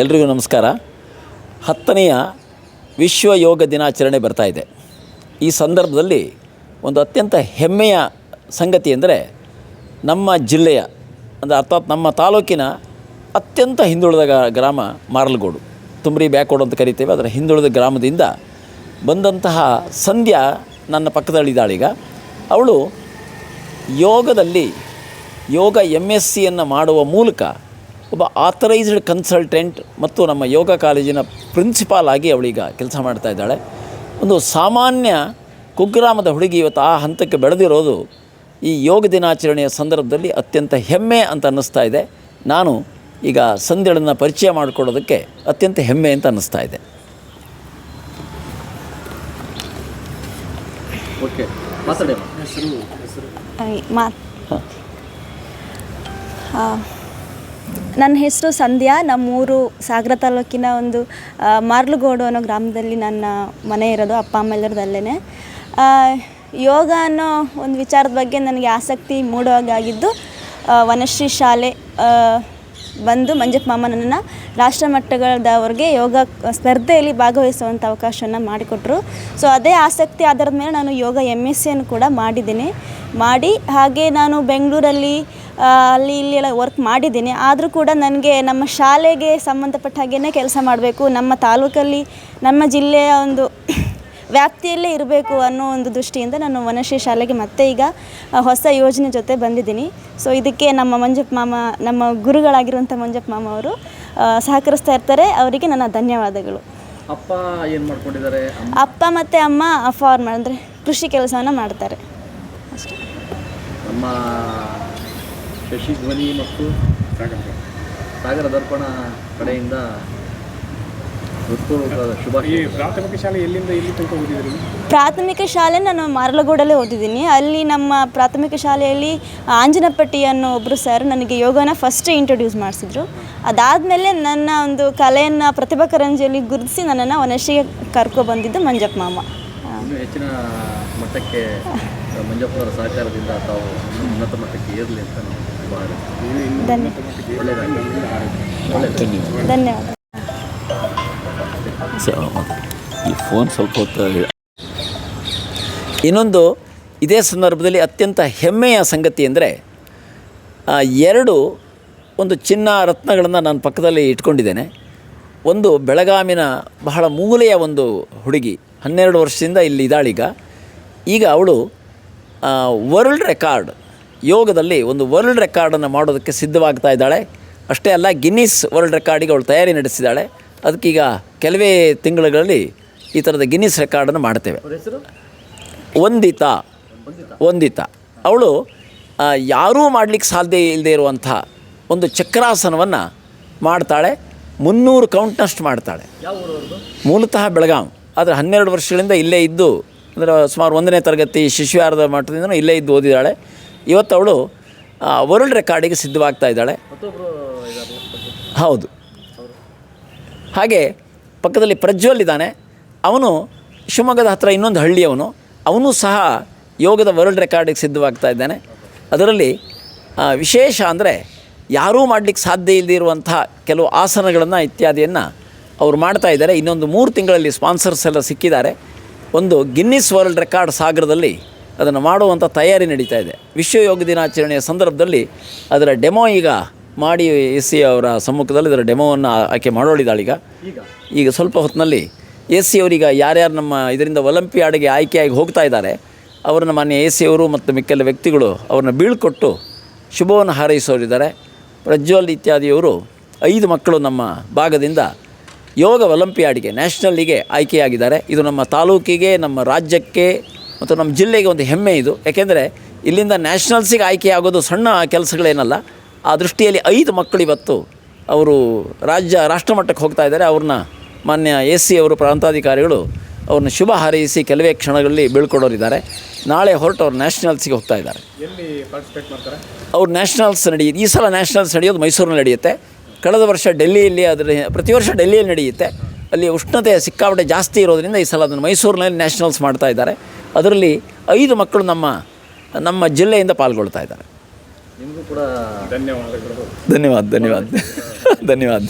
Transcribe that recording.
ಎಲ್ರಿಗೂ ನಮಸ್ಕಾರ. ಹತ್ತನೆಯ ವಿಶ್ವ ಯೋಗ ದಿನಾಚರಣೆ ಬರ್ತಾ ಇದೆ. ಈ ಸಂದರ್ಭದಲ್ಲಿ ಒಂದು ಅತ್ಯಂತ ಹೆಮ್ಮೆಯ ಸಂಗತಿ ಅಂದರೆ ನಮ್ಮ ಜಿಲ್ಲೆಯ, ಅಂದರೆ ಅರ್ಥಾತ್ ನಮ್ಮ ತಾಲೂಕಿನ ಅತ್ಯಂತ ಹಿಂದುಳಿದ ಗ್ರಾಮ ಮಾರಲಗೋಡು. ತುಮ್ರಿ ಬ್ಯಾಕೋಡು ಅಂತ ಕರಿತೇವೆ, ಅದರ ಹಿಂದುಳಿದ ಗ್ರಾಮದಿಂದ ಬಂದಂತಹ ಸಂಧ್ಯಾ ನನ್ನ ಪಕ್ಕದಲ್ಲಿದ್ದಾಳೀಗ ಅವಳು ಯೋಗದಲ್ಲಿ ಯೋಗ ಎಂ ಎಸ್ ಸಿಯನ್ನು ಮಾಡುವ ಮೂಲಕ ಒಬ್ಬ ಆಥರೈಸ್ಡ್ ಕನ್ಸಲ್ಟೆಂಟ್ ಮತ್ತು ನಮ್ಮ ಯೋಗ ಕಾಲೇಜಿನ ಪ್ರಿನ್ಸಿಪಾಲ್ ಆಗಿ ಅವಳೀಗ ಕೆಲಸ ಮಾಡ್ತಾ ಇದ್ದಾಳೆ. ಒಂದು ಸಾಮಾನ್ಯ ಕುಗ್ರಾಮದ ಹುಡುಗಿ ಇವತ್ತು ಆ ಹಂತಕ್ಕೆ ಬೆಳೆದಿರೋದು ಈ ಯೋಗ ದಿನಾಚರಣೆಯ ಸಂದರ್ಭದಲ್ಲಿ ಅತ್ಯಂತ ಹೆಮ್ಮೆ ಅಂತ ಅನ್ನಿಸ್ತಾ ಇದೆ. ನಾನು ಈಗ ಸಂಧ್ಯಳನ್ನು ಪರಿಚಯ ಮಾಡಿಕೊಡೋದಕ್ಕೆ ಅತ್ಯಂತ ಹೆಮ್ಮೆ ಅಂತ ಅನ್ನಿಸ್ತಾ ಇದೆ. ಓಕೆ ಮಾತಾಡಿ. ನನ್ನ ಹೆಸರು ಸಂಧ್ಯಾ. ನಮ್ಮೂರು ಸಾಗರ ತಾಲೂಕಿನ ಒಂದು ಮಾರ್ಲುಗೋಡು ಅನ್ನೋ ಗ್ರಾಮದಲ್ಲಿ ನನ್ನ ಮನೆ ಇರೋದು ಅಪ್ಪ ಅಮ್ಮ ಎಲ್ಲರದಲ್ಲೇ ಯೋಗ ಅನ್ನೋ ಒಂದು ವಿಚಾರದ ಬಗ್ಗೆ ನನಗೆ ಆಸಕ್ತಿ ಮೂಡುವಾಗಾಗಿದ್ದು ವನಶ್ರೀ ಶಾಲೆ ಬಂದು ಮಂಜಪ್ಪ ಮಾಮ ರಾಷ್ಟ್ರ ಮಟ್ಟಗಳದವರೆಗೆ ಯೋಗ ಸ್ಪರ್ಧೆಯಲ್ಲಿ ಭಾಗವಹಿಸುವಂಥ ಅವಕಾಶವನ್ನು ಮಾಡಿಕೊಟ್ರು. ಸೊ ಅದೇ ಆಸಕ್ತಿ ಆಧಾರದ ಮೇಲೆ ನಾನು ಯೋಗ ಎಂ ಎಸ್ ಸಿಯನ್ನು ಕೂಡ ಮಾಡಿದ್ದೀನಿ. ಮಾಡಿ, ಹಾಗೆ ನಾನು ಬೆಂಗಳೂರಲ್ಲಿ ಅಲ್ಲಿ ಇಲ್ಲಿ ಎಲ್ಲ ವರ್ಕ್ ಮಾಡಿದ್ದೀನಿ. ಆದರೂ ಕೂಡ ನನಗೆ ನಮ್ಮ ಶಾಲೆಗೆ ಸಂಬಂಧಪಟ್ಟ ಹಾಗೆಯೇ ಕೆಲಸ ಮಾಡಬೇಕು. ನಮ್ಮ ತಾಲೂಕಲ್ಲಿ, ನಮ್ಮ ಜಿಲ್ಲೆಯ ಒಂದು ವ್ಯಾಪ್ತಿಯಲ್ಲೇ ಇರಬೇಕು ಅನ್ನೋ ಒಂದು ದೃಷ್ಟಿಯಿಂದ ನಾನು ವನಶ್ರೀ ಶಾಲೆಗೆ ಮತ್ತೆ ಈಗ ಹೊಸ ಯೋಜನೆ ಜೊತೆ ಬಂದಿದ್ದೀನಿ. ಸೊ ಇದಕ್ಕೆ ನಮ್ಮ ಮಂಜಪ್ಪ ಮಾಮ ನಮ್ಮ ಗುರುಗಳಾಗಿರುವಂಥ ಮಂಜಪ್ಪ ಮಾಮ ಅವರು ಸಹಕರಿಸ್ತಾ ಇರ್ತಾರೆ. ಅವರಿಗೆ ನನ್ನ ಧನ್ಯವಾದಗಳು. ಅಪ್ಪ ಏನು ಮಾಡ್ಕೊಂಡಿದ್ದಾರೆ? ಅಪ್ಪ ಮತ್ತು ಅಮ್ಮ ಫಾರ್ಮ್ ಅಂದರೆ ಕೃಷಿ ಕೆಲಸವನ್ನು ಮಾಡ್ತಾರೆ. ಅಷ್ಟೇ. ನಮ್ಮ ಶಶಿ ಧ್ವನಿ ಮತ್ತು ಸಾಗರ. ದರ್ಪಣ ಕಡೆಯಿಂದ ಪ್ರಾಥಮಿಕ ಶಾಲೆ ಎಲ್ಲಿಂದ ಎಲ್ಲಿ ತನಕ ಓದಿದ್ರಿ? ಪ್ರಾಥಮಿಕ ಶಾಲೆ ನಾನು ಮಾರಲಗೂಡಲ್ಲೇ ಓದಿದ್ದೀನಿ. ಅಲ್ಲಿ ನಮ್ಮ ಪ್ರಾಥಮಿಕ ಶಾಲೆಯಲ್ಲಿ ಆಂಜನಪಟ್ಟಿ ಅನ್ನೋ ಒಬ್ಬರು ಸರ್ ನನಗೆ ಯೋಗನ ಫಸ್ಟ್ ಇಂಟ್ರೊಡ್ಯೂಸ್ ಮಾಡಿಸಿದ್ರು. ಅದಾದಮೇಲೆ ನನ್ನ ಒಂದು ಕಲೆಯನ್ನು ಪ್ರತಿಭಾ ಕರಂಜಿಯಲ್ಲಿ ಗುರುತಿಸಿ ನನ್ನನ್ನು ಒನಶಿಗೆ ಕರ್ಕೊ ಬಂದಿದ್ದು ಮಂಜಪ್ಪ ಮಾಮ. ಇನ್ನೂ ಹೆಚ್ಚಿನ ಮಟ್ಟಕ್ಕೆ ಮಂಜಪ್ಪನವರ ಸಹಕಾರದಿಂದ ತಾವು ಉನ್ನತ ಮಟ್ಟಕ್ಕೆ ಏರಲಿ ಅಂತ ಧನ್ಯವಾದ. ಸೊ ಈ ಫೋನ್ ಸ್ವಲ್ಪ ಹೊತ್ತು ಇನ್ನೊಂದು, ಇದೇ ಸಂದರ್ಭದಲ್ಲಿ ಅತ್ಯಂತ ಹೆಮ್ಮೆಯ ಸಂಗತಿ ಅಂದರೆ ಎರಡು ಒಂದು ಚಿನ್ನ ರತ್ನಗಳನ್ನು ನಾನು ಪಕ್ಕದಲ್ಲಿ ಇಟ್ಕೊಂಡಿದ್ದೇನೆ. ಒಂದು ಬೆಳಗಾಮಿನ ಬಹಳ ಮೂಲೆಯ ಒಂದು ಹುಡುಗಿ, ಹನ್ನೆರಡು ವರ್ಷದಿಂದ ಇಲ್ಲಿ ಇದ್ದಾಳೀಗ. ಈಗ ಅವಳು ವರ್ಲ್ಡ್ ರೆಕಾರ್ಡ್ ಯೋಗದಲ್ಲಿ ಒಂದು ವರ್ಲ್ಡ್ ರೆಕಾರ್ಡನ್ನು ಮಾಡೋದಕ್ಕೆ ಸಿದ್ಧವಾಗ್ತಾ ಇದ್ದಾಳೆ. ಅಷ್ಟೇ ಅಲ್ಲ ಗಿನ್ನಿಸ್ ವರ್ಲ್ಡ್ ರೆಕಾರ್ಡಿಗೆ ಅವಳು ತಯಾರಿ ನಡೆಸಿದ್ದಾಳೆ. ಅದಕ್ಕೀಗ ಕೆಲವೇ ತಿಂಗಳುಗಳಲ್ಲಿ ಈ ಥರದ ಗಿನ್ನಿಸ್ ರೆಕಾರ್ಡನ್ನು ಮಾಡ್ತೇವೆ. ವಂದಿತಾ. ವಂದಿತಾ. ಅವಳು ಯಾರೂ ಮಾಡಲಿಕ್ಕೆ ಸಾಧ್ಯ ಇಲ್ಲದೆ ಇರುವಂಥ ಒಂದು ಚಕ್ರಾಸನವನ್ನು ಮಾಡ್ತಾಳೆ ಮುನ್ನೂರು ಕೌಂಟ್ನಷ್ಟು ಮಾಡ್ತಾಳೆ. ಮೂಲತಃ ಬೆಳಗಾಂ. ಆದರೆ ಹನ್ನೆರಡು ವರ್ಷಗಳಿಂದ ಇಲ್ಲೇ ಇದ್ದು ಅಂದರೆ ಸುಮಾರು ಒಂದನೇ ತರಗತಿ ಶಿಶುವಾರದ ಮಟ್ಟದಿಂದ ಇಲ್ಲೇ ಇದ್ದು ಓದಿದ್ದಾಳೆ. ಇವತ್ತು ಅವಳು ವರ್ಲ್ಡ್ ರೆಕಾರ್ಡಿಗೆ ಸಿದ್ಧವಾಗ್ತಾ ಇದ್ದಾಳೆ. ಹೌದು. ಹಾಗೆ ಪಕ್ಕದಲ್ಲಿ ಪ್ರಜ್ವಲ್ ಇದ್ದಾನೆ. ಅವನು ಶಿವಮೊಗ್ಗದ ಹತ್ತಿರ ಇನ್ನೊಂದು ಹಳ್ಳಿಯವನು. ಅವನು ಸಹ ಯೋಗದ ವರ್ಲ್ಡ್ ರೆಕಾರ್ಡಿಗೆ ಸಿದ್ಧವಾಗ್ತಾ ಇದ್ದಾನೆ. ಅದರಲ್ಲಿ ವಿಶೇಷ ಅಂದರೆ ಯಾರೂ ಮಾಡಲಿಕ್ಕೆ ಸಾಧ್ಯ ಇಲ್ಲದೆ ಇರುವಂಥ ಕೆಲವು ಆಸನಗಳನ್ನು ಇತ್ಯಾದಿಯನ್ನು ಅವರು ಮಾಡ್ತಾ ಇದ್ದಾರೆ. ಇನ್ನೊಂದು ಮೂರು ತಿಂಗಳಲ್ಲಿ ಸ್ಪಾನ್ಸರ್ಸ್ ಎಲ್ಲ ಸಿಕ್ಕಿದ್ದಾರೆ. ಒಂದು ಗಿನ್ನಿಸ್ ವರ್ಲ್ಡ್ ರೆಕಾರ್ಡ್ ಸಾಗರದಲ್ಲಿ ಅದನ್ನು ಮಾಡುವಂಥ ತಯಾರಿ ನಡೀತಾ ಇದೆ. ವಿಶ್ವ ಯೋಗ ದಿನಾಚರಣೆಯ ಸಂದರ್ಭದಲ್ಲಿ ಅದರ ಡೆಮೋ ಈಗ ಮಾಡಿ ಎ ಸಿ ಅವರ ಸಮ್ಮುಖದಲ್ಲಿ ಇದರ ಡೆಮೋವನ್ನು ಆಕೆ ಮಾಡೋಳಿದಾಳೀಗ ಈಗ. ಈಗ? ಸ್ವಲ್ಪ ಹೊತ್ತಿನಲ್ಲಿ ಎ ಸಿ ಅವರೀಗ ಯಾರ್ಯಾರು ನಮ್ಮ ಇದರಿಂದ ಒಲಿಂಪಿಯಾಡ್ಗೆ ಆಯ್ಕೆಯಾಗಿ ಹೋಗ್ತಾ ಇದ್ದಾರೆ ಅವರನ್ನ ಮಾನ್ಯ ಎ ಸಿ ಅವರು ಮತ್ತು ಮಿಕ್ಕೆಲ್ಲ ವ್ಯಕ್ತಿಗಳು ಅವ್ರನ್ನ ಬೀಳ್ಕೊಟ್ಟು ಶುಭವನ್ನು ಹಾರೈಸೋರಿದ್ದಾರೆ. ಪ್ರಜ್ವಲ್ ಇತ್ಯಾದಿಯವರು ಐದು ಮಕ್ಕಳು ನಮ್ಮ ಭಾಗದಿಂದ ಯೋಗ ಒಲಿಂಪಿಯಾಡ್ಗೆ ನ್ಯಾಷನಲ್ಲಿಗೆ ಆಯ್ಕೆಯಾಗಿದ್ದಾರೆ. ಇದು ನಮ್ಮ ತಾಲೂಕಿಗೆ ನಮ್ಮ ರಾಜ್ಯಕ್ಕೆ ಮತ್ತು ನಮ್ಮ ಜಿಲ್ಲೆಗೆ ಒಂದು ಹೆಮ್ಮೆ ಇದು. ಯಾಕೆಂದರೆ ಇಲ್ಲಿಂದ ನ್ಯಾಷನಲ್ಸಿಗೆ ಆಯ್ಕೆಯಾಗೋದು ಸಣ್ಣ ಕೆಲಸಗಳೇನಲ್ಲ ಆ ದೃಷ್ಟಿಯಲ್ಲಿ ಐದು ಮಕ್ಕಳು ಇವತ್ತು ಅವರು ರಾಜ್ಯ ರಾಷ್ಟ್ರಮಟ್ಟಕ್ಕೆ ಹೋಗ್ತಾ ಇದ್ದಾರೆ. ಅವ್ರನ್ನ ಮಾನ್ಯ ಎ ಸಿ ಅವರು ಪ್ರಾಂತಾಧಿಕಾರಿಗಳು ಅವ್ರನ್ನ ಶುಭ ಹಾರೈಸಿ ಕೆಲವೇ ಕ್ಷಣಗಳಲ್ಲಿ ಬೀಳ್ಕೊಡೋರಿದ್ದಾರೆ. ನಾಳೆ ಹೊರಟು ಅವ್ರು ನ್ಯಾಷನಲ್ಸ್ಗೆ ಹೋಗ್ತಾ ಇದ್ದಾರೆ. ಅವ್ರು ನ್ಯಾಷನಲ್ಸ್ ನಡೆಯುತ್ತೆ ಈ ಸಲ ನ್ಯಾಷನಲ್ಸ್ ನಡೆಯೋದು ಮೈಸೂರಿನಲ್ಲಿ ನಡೆಯುತ್ತೆ. ಕಳೆದ ವರ್ಷ ಡೆಲ್ಲಿಯಲ್ಲಿ ಅದರ ಪ್ರತಿ ವರ್ಷ ಡೆಲ್ಲಿಯಲ್ಲಿ ನಡೆಯುತ್ತೆ. ಅಲ್ಲಿ ಉಷ್ಣತೆ ಸಿಕ್ಕಾಪಟ್ಟೆ ಜಾಸ್ತಿ ಇರೋದರಿಂದ ಈ ಸಲ ಅದನ್ನು ಮೈಸೂರಿನಲ್ಲಿ ನ್ಯಾಷನಲ್ಸ್ ಮಾಡ್ತಾ ಇದ್ದಾರೆ. ಅದರಲ್ಲಿ ಐದು ಮಕ್ಕಳು ನಮ್ಮ ನಮ್ಮ ಜಿಲ್ಲೆಯಿಂದ ಪಾಲ್ಗೊಳ್ತಾ ಇದ್ದಾರೆ. ನಿಮಗೂ ಕೂಡ ಧನ್ಯವಾದಗಳು. ಧನ್ಯವಾದ ಧನ್ಯವಾದ. ಧನ್ಯವಾದ.